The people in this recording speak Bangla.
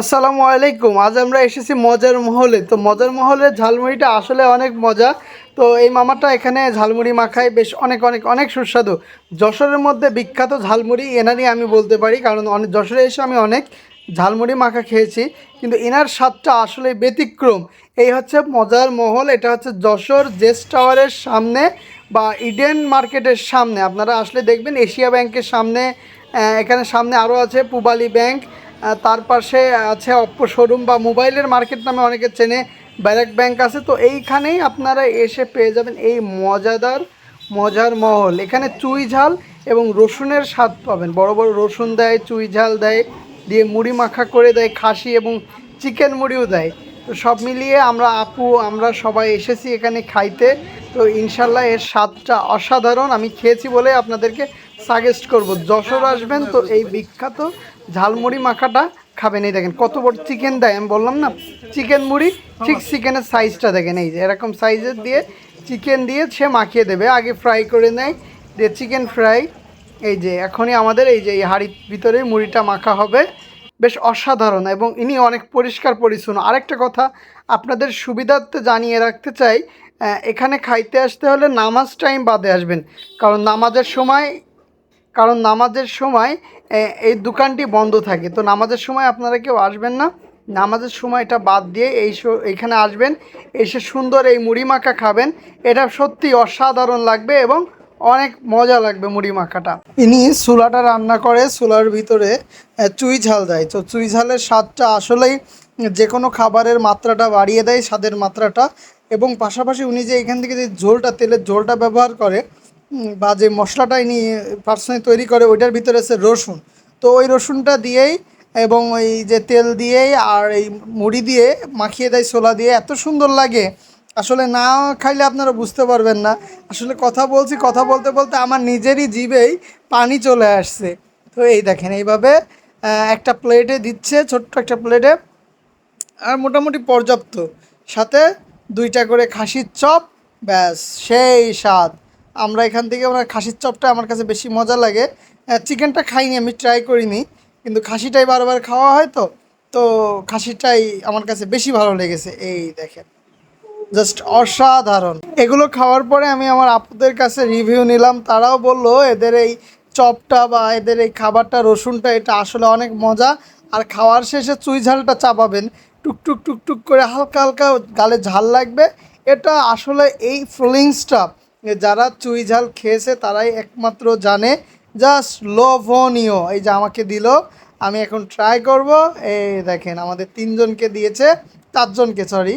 আসসালামু আলাইকুম। আজ আমরা এসেছি মজার মহলে। তো মজার মহলের ঝালমুড়িটা আসলে অনেক মজা। তো এই মামাটা এখানে ঝালমুড়ি মাখায় বেশ অনেক অনেক অনেক সুস্বাদু। যশোরের মধ্যে বিখ্যাত ঝালমুড়ি এনারই আমি বলতে পারি, কারণ অনেক যশোরে এসে আমি অনেক ঝালমুড়ি মাখা খেয়েছি। কিন্তু এনার স্বাদটা আসলে ব্যতিক্রম। এই হচ্ছে মজার মহল, এটা হচ্ছে যশোর জেস টাওয়ারের সামনে বা ইডেন মার্কেটের সামনে। আপনারা আসলে দেখবেন এশিয়া ব্যাংকের সামনে এখানে সামনে আরও আছে পুবালি ব্যাংক তার পাশে আছে অপ্পো শোরুম বা মোবাইলের মার্কেট নামে অনেকে চেনে ব্যারাক ব্যাংক আছে। তো এইখানেই আপনারা এসে পেয়ে যাবেন এই মজাদার, মজার মহল। এখানে চুই ঝাল এবং রসুনের স্বাদ পাবেন। বড় বড় রসুন দেয়, চুই ঝাল দেয়, দিয়ে মুড়ি মাখা করে দেয়, খাসি এবং চিকেন মুড়িও দেয়। তো সব মিলিয়ে আমরা আপু, আমরা সবাই এসেছি এখানে খাইতে। তো ইনশাল্লাহ এর স্বাদটা অসাধারণ। আমি খেয়েছি বলে আপনাদেরকে সাজেস্ট করব। যশোর আসবেন তো এই বিখ্যাত ঝালমুড়ি মাখাটা খাবেন। এই দেখেন কত বড় চিকেন দেয়, আমি বললাম না চিকেন মুড়ি, ঠিক চিকেনের সাইজটা দেখেন, এই যে এরকম সাইজের দিয়ে চিকেন দিয়ে সে মাখিয়ে দেবে। আগে ফ্রাই করে নেয়, দিয়ে চিকেন ফ্রাই এই যে এখনই আমাদের এই যে এই হাঁড়ির ভিতরে মুড়িটা মাখা হবে। বেশ অসাধারণ এবং ইনি অনেক পরিষ্কার পরিচ্ছন্ন। আরেকটা কথা, আপনাদের সুবিধার্থে জানিয়ে রাখতে চাই এখানে খাইতে আসতে হলে নামাজ টাইম বাদে আসবেন। কারণ নামাজের সময় কারণ নামাজের সময় এই দোকানটি বন্ধ থাকে। তো নামাজের সময় আপনারা কেউ আসবেন না। নামাজের সময়টা বাদ দিয়ে এই এইখানে আসবেন, এসে সুন্দর এই মুড়ি মাখা খাবেন। এটা সত্যি অসাধারণ লাগবে এবং অনেক মজা লাগবে মুড়ি মাখাটা। ইনি চুলাটা রান্না করে, চুলার ভিতরে চুই ঝাল দেয়। তো চুই ঝালের স্বাদটা আসলেই যে কোনো খাবারের মাত্রাটা বাড়িয়ে দেয়, স্বাদের মাত্রাটা। এবং পাশাপাশি উনি যে এখান থেকে যে ঝোলটা, তেলের ঝোলটা ব্যবহার করে বা যে মশলাটা ইনি পার্সোনালি তৈরি করে, ওইটার ভিতরে আছে রসুন। তো ওই রসুনটা দিয়েই এবং ওই যে তেল দিয়েই আর এই মুড়ি দিয়ে মাখিয়ে দেয়, ছোলা দিয়ে, এত সুন্দর লাগে। আসলে না খাইলে আপনারা বুঝতে পারবেন না। আসলে কথা বলছি, কথা বলতে বলতে আমার নিজেরই জিভেই পানি চলে আসছে। তো এই দেখেন, এইভাবে একটা প্লেটে দিচ্ছে, ছোট্ট একটা প্লেটে। আর মোটামুটি পর্যাপ্ত। সাথে দুইটা করে খাসির চপ, ব্যাস, সেই স্বাদ। আমরা এখান থেকে আমরা খাসির চপটা আমার কাছে বেশি মজা লাগে। চিকেনটা খাইনি, আমি ট্রাই করিনি, কিন্তু খাসিটাই বারবার খাওয়া হয় তো তো খাসিটাই আমার কাছে বেশি ভালো লেগেছে। এই দেখেন জাস্ট অসাধারণ। এগুলো খাওয়ার পরে আমি আমার আপুদের কাছে রিভিউ নিলাম, তারাও বলল, এদের এই চপটা বা এদের এই খাবারটা, রসুনটা, এটা আসলে অনেক মজা, আর খাওয়ার শেষে চুই ঝালটা চাপাবেন। টুকটুক টুকটুক করে হালকা হালকা গালে ঝাল লাগবে। এটা আসলে এই ফিলিংসটা যারা চুই ঝাল খেয়েছে তারাই একমাত্র জানে, জাস্ট লোভনীয়। এই যে আমাকে দিল, আমি এখন ট্রাই করব। এই দেখেন, আমাদের তিনজনকে দিয়েছে, চারজনকে সরি